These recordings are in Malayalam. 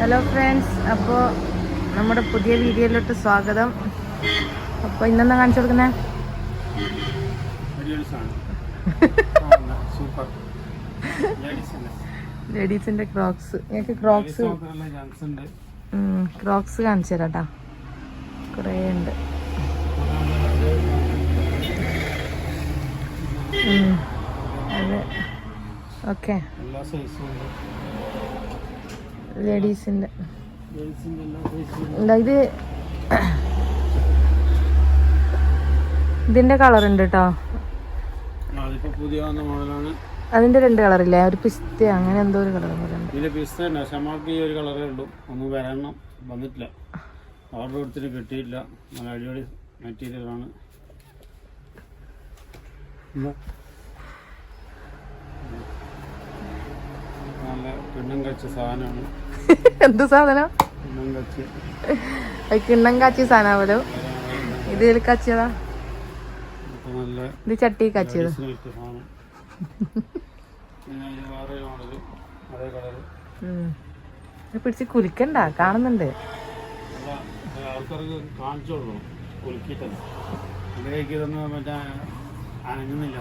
ഹലോ ഫ്രണ്ട്സ് അപ്പോൾ നമ്മുടെ പുതിയ വീഡിയോയിലോട്ട് സ്വാഗതം. അപ്പോൾ ഇന്നെന്താ കാണിച്ചു കൊടുക്കുന്നത് ലേഡീസിന്റെ ക്രോക്സ് ഞങ്ങൾക്ക് ക്രോക്സ് ക്രോക്സ് കാണിച്ചു തരാം കേട്ടോ കുറേ ഉണ്ട്. അതെ. ഓക്കെ എല്ലാ സൈസും ലേഡീസിന്റെ ഇത്? ഇതിന്റെ കളർ ഉണ്ട് കേട്ടോ അതിന്റെ പുതിയ കളർ രണ്ട് കളറില്ലേ? ഒരു പിസ്ത അങ്ങനെ എന്തോ ഒരു കളർ ഇതിന്റെ പിസ്ത തന്നെ പക്ഷെ നമ്മൾക്ക് ഈ ഒരു കളറേ ഉള്ളൂ. ഒന്ന് വരണം. വന്നിട്ടില്ല. ഓർഡർ കൊടുത്തിട്ട് കിട്ടിയില്ല നല്ല അടിപൊളി മെറ്റീരിയലാണ് നല്ല സാധനമാണ്. എന്ത് സാധനം? കിണ്ണം കാച്ചിയ സാധനമാവല്ലോ ഇത് കാച്ചിയതാ? ഇത് ചട്ടി കാച്ചിയത്. പിടിച്ച് കുലിക്കണ്ട കാണുന്നുണ്ട്. ആൾക്കാർക്ക് കാണിച്ചു കൊടുക്കണം കൈക്ക് ഇതൊന്നും മറ്റേ അനങ്ങുന്നില്ല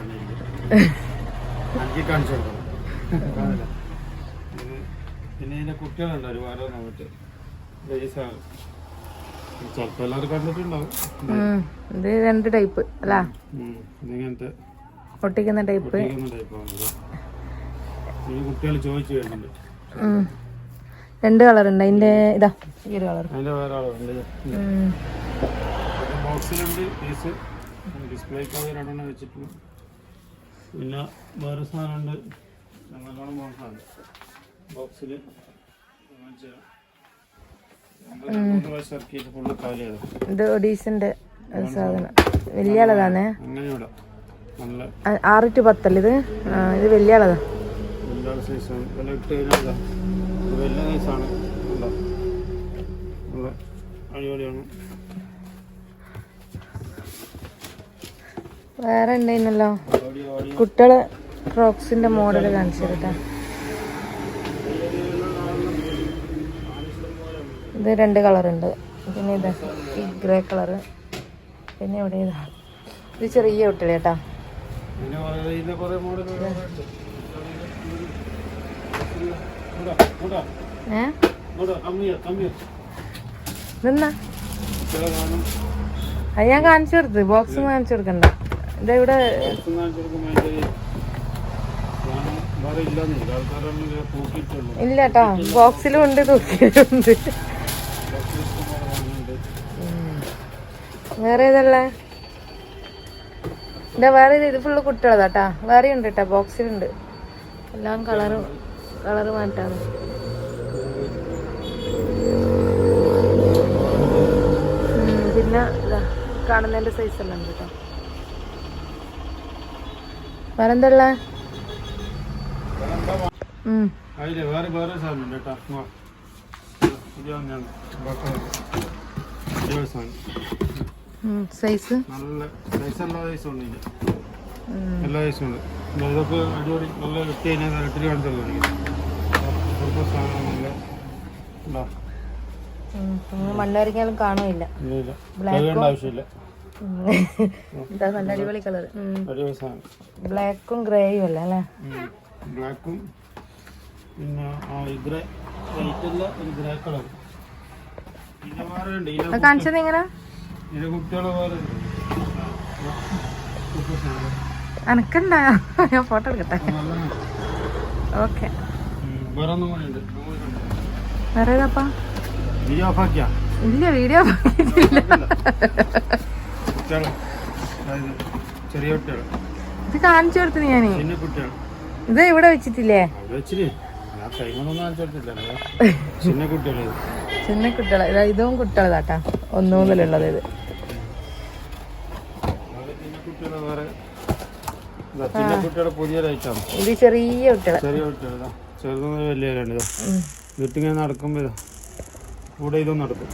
കാണിച്ചു കൊടുക്കണം പിന്നെ ഇതിന്റെ കുട്ടികളുണ്ട് ഒരുപാട് നമുക്ക് ലേഡീസാണ് ചിലപ്പോൾ എല്ലാവരും കണ്ടിട്ടുണ്ടാവും. ഉം. ഇത് രണ്ട് ടൈപ്പ് അല്ല? ഒട്ടിക്കുന്ന ടൈപ്പ്. കുട്ടികൾ ചോദിച്ചു രണ്ട് കളർ ഉണ്ട് അതിന്റെ ഇതാ ഈ ഒരു കളർ. ബോക്സിലുണ്ട് പീസ്. രണ്ടെണ്ണം വെച്ചിട്ടുണ്ട്. പിന്നെ വേറെ സാധനമുണ്ട്. നല്ലോണം ബോക്സാണ് ബോക്സിൽ ഇത് ഒഡീസിന്റെ സാധനം. വലിയ അളതാണ് ആറ് ടു പത്തല്ല ഇത്? ഇത് വലിയ അടിപൊളിയാണ്. വേറെ ഉണ്ടായിരുന്നല്ലോ കുട്ടികൾ ക്രോക്സിന്റെ മോഡൽ കാണിച്ചു കേട്ടാ ഇത് രണ്ട് കളർ ഉണ്ട് പിന്നെ ഇത് ഈ ഗ്രേ കളറ്. പിന്നെ ഇവിടെ ഇതാ. ഇത് ചെറിയ കുട്ടികൾ കേട്ടാ. ഏ? നിന്നാ? അത് ഞാൻ കാണിച്ചു കൊടുത്ത്. ബോക്സ് കാണിച്ചു കൊടുക്കണ്ട. ഇതെവിടെ ഇല്ല കേട്ടോ. ബോക്സിലും ഉണ്ട് തൂക്കിയിട്ടുണ്ട്. വേറെ ഏതല്ലേ ഇതാ വേറെ ഇത് ഫുള്ള് കുട്ടികളതാട്ടാ. വേറെ ഉണ്ട് കേട്ടാ ബോക്സിലുണ്ട് എല്ലാം കളറ് കളറ് മാറ്റാണ്. പിന്നെ ഇതാ സൈസ് എല്ലാം കേട്ടോ വേറെ എന്താ ഉള്ളെ? ഉം. അതിൽ വേറെ വേറെ സാധനം കേട്ടോ ഉം, സൈസ് നല്ല സൈസ് എല്ലാ സൈസും ഉണ്ട് എല്ലാ സൈസും ഉണ്ട്. ഇതൊക്കെ അടിപൊളി നല്ല ഇട്ട് കഴിഞ്ഞാൽ ഇത്തിരി നിങ്ങൾ മണ്ണരിക്കാലും ഇല്ല ആവശ്യമില്ല. ഇതാ നല്ല അടിപൊളി കളർ ബ്ലാക്കും ഗ്രേയും അല്ലേ? അല്ലേ? ബ്ലാക്കും പിന്നെ ഗ്രേ വൈറ്റല്ല ഒരു ഗ്രേ കളർ കാണിച്ചത് എങ്ങനെ ഇതിലെ കുട്ടികളെ വേറെ ഉണ്ട് സൂപ്പർ സാധനം അനക്കണ്ട? ഞാൻ ഫോട്ടോ എടുക്കട്ടെ. ഓക്കെ. വേറെ ഏതാപ്പാ ഇല്ല വീഡിയോ ഇത് കാണിച്ചു കൊടുത്തു ഞാൻ. ഇത് ഇവിടെ വെച്ചിട്ടില്ലേ? അവിടെ ചിന്ന കുട്ടികളെ ഇതാ ഇതും കുട്ടികളതാട്ടാ. ഒന്ന് മുതലുള്ളത് ഇത്. ഇതാ, ചെറിയ കുട്ടികളെ. ചെറുതൊന്നും വലിയ. വീട്ടിങ്ങനെ ഇതാ. കൂടെ ഇതും. നടക്കും.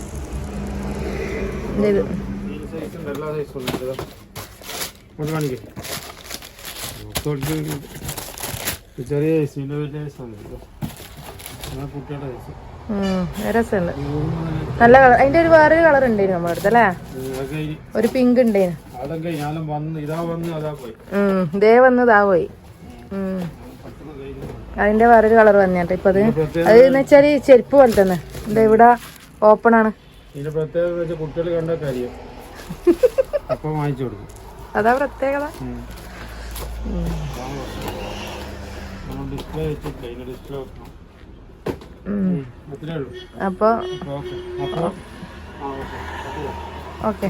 എല്ലാ സൈസും കാണിക്കേ ചെറിയ സൈസ് വലിയ സൈസാണ് കുട്ടിയുടെ സൈസ് രസമുണ്ട്. നല്ല കളർ അതിന്റെ ഒരു വേറൊരു കളർ ഉണ്ടായിരുന്നു നമ്മുടെ അടുത്ത് അല്ലേ? ഒരു പിങ്ക് ഉണ്ടായിരുന്നു ഇതേ വന്ന് ഇതാ പോയി. അതിന്റെ വേറൊരു കളർ വന്നിട്ട് ഇപ്പൊ അത് എന്ന് വെച്ചാൽ ചെരുപ്പ് പോലെ തന്നെ എന്താ ഇവിടെ ഓപ്പൺ ആണ്. അതാ പ്രത്യേകത. ഡിസ്പ്ലേ ഡിസ്പ്ലേ അപ്പോൾ ഓക്കെ.